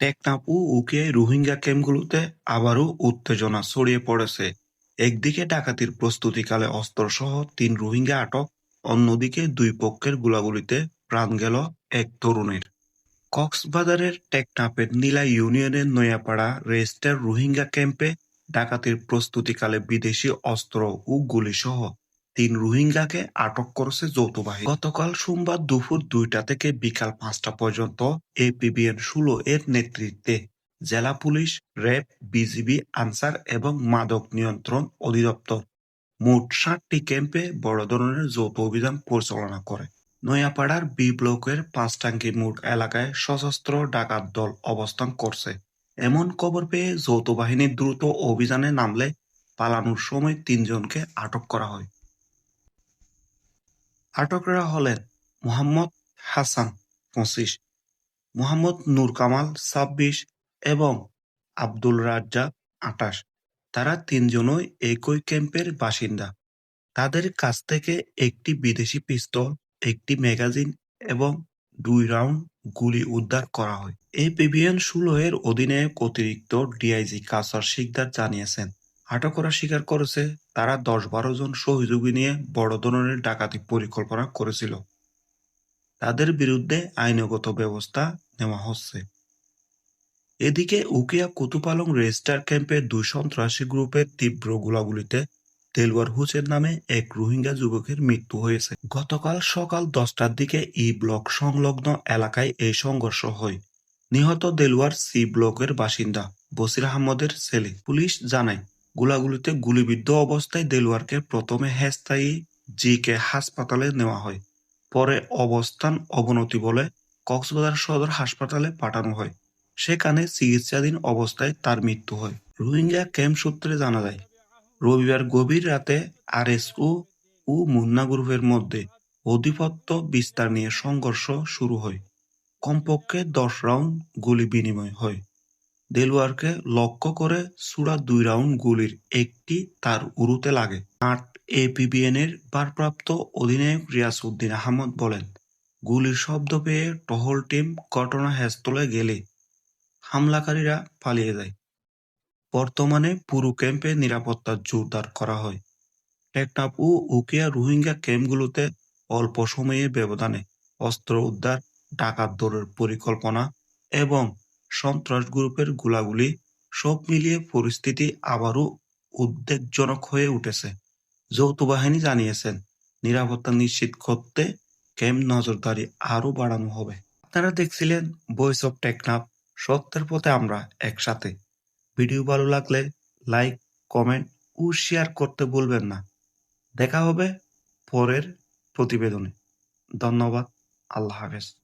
টেকনাফ ও উখিয়ায় রোহিঙ্গা ক্যাম্পগুলোতে আবারও উত্তেজনা ছড়িয়ে পড়েছে। একদিকে ডাকাতির প্রস্তুতিকালে অস্ত্রসহ তিন রোহিঙ্গা আটক, অন্যদিকে দুই পক্ষের গোলাগুলিতে প্রাণ গেল এক তরুণের। কক্সবাজারের টেকনাফের নীলা ইউনিয়নের নয়াপাড়া রেস্টের রোহিঙ্গা ক্যাম্পে ডাকাতির প্রস্তুতিকালে বিদেশি অস্ত্র ও গুলিসহ তিন রোহিঙ্গাকে আটক করেছে যৌথ বাহিনী। গতকাল সোমবার দুপুর দুইটা থেকে বিকাল পাঁচটা পর্যন্ত এপিবিএন ষোলো এর নেতৃত্বে জেলা পুলিশ, র্যাব, বিজিবি, আনসার এবং মাদক নিয়ন্ত্রণ অধিদপ্তর মোট ষাটটি ক্যাম্পে বড় ধরনের যৌথ অভিযান পরিচালনা করে। নয়াপাড়ার বি ব্লকের পাঁচটাঙ্গি মোড় এলাকায় সশস্ত্র ডাকাত দল অবস্থান করছে। এমন খবর পেয়ে যৌথ বাহিনী দ্রুত অভিযানে নামলে পালানোর সময় তিনজনকে আটক করা হয়। আটকরা হলেন মোহাম্মদ হাসান পঁচিশ, মোহাম্মদ নূর কামাল ছাব্বিশ এবং আব্দুল রাজ্জাক আঠাশ তারা তিনজনই একই ক্যাম্পের বাসিন্দা। তাদের কাছ থেকে একটি বিদেশি পিস্তল, একটি ম্যাগাজিন এবং দুই রাউন্ড গুলি উদ্ধার করা হয়। এই পিভিএন ষোলো এর অধিনায়ক অতিরিক্ত ডিআইজি কাসার শিকদার জানিয়েছেন আটকরা স্বীকার করেছে, তারা দশ বারো জন সহযোগী নিয়ে বড় ধরনের ডাকাতি পরিকল্পনা করেছিল। তাদের বিরুদ্ধে আইনগত ব্যবস্থা নেওয়া হচ্ছে। এদিকে উকিয়া কুতুপালং রেজিস্টার ক্যাম্পে দুই সন্ত্রাসী গ্রুপের তীব্র গোলাগুলিতে দেলওয়ার হুসেন নামে এক রোহিঙ্গা যুবকের মৃত্যু হয়েছে। গতকাল সকাল দশটার দিকে ই ব্লক সংলগ্ন এলাকায় এই সংঘর্ষ হয়। নিহত দেলওয়ার সি ব্লকের বাসিন্দা বসির আহমদের ছেলে। পুলিশ জানায় গোলাগুলিতে গুলিবিদ্ধ অবস্থায় দেলওয়ারকে প্রথমে হেস্তায়ী জি কে হাসপাতালে নেওয়া হয়, পরে অবস্থান অবনতি বলে কক্সবাজার সদর হাসপাতালে পাঠানো হয়। সেখানে চিকিৎসাধীন অবস্থায় তার মৃত্যু হয়। রোহিঙ্গা ক্যাম্প সূত্রে জানা যায়, রবিবার গভীর রাতে আরএসও ও মুন্না গ্রুপের মধ্যে অধিপত্য বিস্তার নিয়ে সংঘর্ষ শুরু হয়। কমপক্ষে দশ রাউন্ড গুলি বিনিময় হয়। দেলওয়ারকে লক্ষ্য করে সুরা দুই রাউন্ড গুলির একটি তার উরুতে লাগে। আট এপিবিএন এর ভারপ্রাপ্ত অধিনায়ক রিয়াসউদ্দিন আহমদ বলেন, গুলির শব্দ পেয়ে টহল টিম ঘটনা ঘটনাস্থলে গেলে হামলাকারীরা পালিয়ে যায়। বর্তমানে পুরো ক্যাম্পে নিরাপত্তা জোরদার করা হয়। টেকনাফ ও উকিয়া রোহিঙ্গা ক্যাম্পগুলোতে অল্প সময়ে ব্যবধানে অস্ত্র উদ্ধার, ডাকাত দৌড়ের পরিকল্পনা এবং সন্ত্রাস গ্রুপের গোলাগুলি সব মিলিয়ে পরিস্থিতি আবারও উদ্বেগজনক হয়ে উঠেছে যৌথ বাহিনী জানিয়েছেন। নিরাপত্তা নিশ্চিত করতে ক্যাম্প নজরদারি আরও বাড়ানো হবে। আপনারা দেখছিলেন ভয়েস অফ টেকনাফ সত্যের পথে আমরা একসাথে। ভিডিও ভালো লাগলে লাইক, কমেন্ট ও শেয়ার করতে ভুলবেন না। দেখা হবে পরের প্রতিবেদনে। ধন্যবাদ, আল্লাহ হাফেজ।